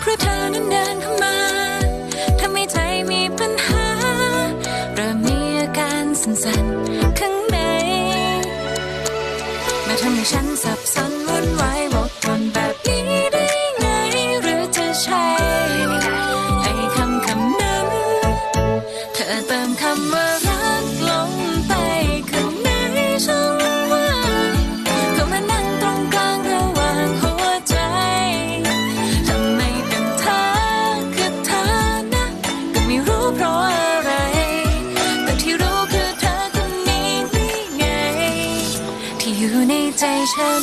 เพราะเธอนั้นเดินเข้ามาทำให้ใจมีปัญหา เริ่มมีอาการสั่นๆข้างในมาทำให้ฉันสับสนวุ่นวาย ที่อยู่ในใจฉัน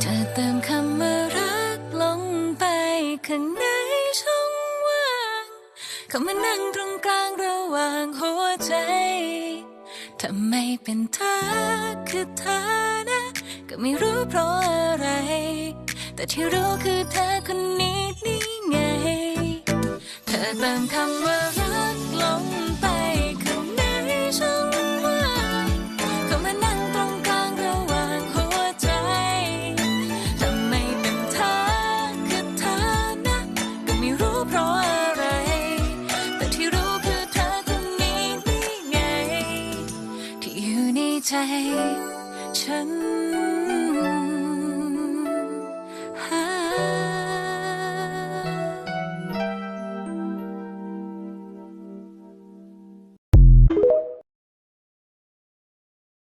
เธอเติมคำว่ารักลงไปข้างในช่องว่างเข้ามานั่งตรงกลางระหว่างหัวใจทำไมเป็นเธอคือเธอนะ ก็ไม่รู้เพราะอะไร แต่ที่รู้คือเธอคนนี้ เติมคำว่ารักลงไปข้างในช่องว่างเขามานั่งตรงกลางระหว่างหัวใจทำไมเป็นเธอคือเธอนะ ก็ไม่รู้เพราะอะไร แต่ที่รู้คือเธอคนนี้นี่ไง ที่อยู่ในใจฉัน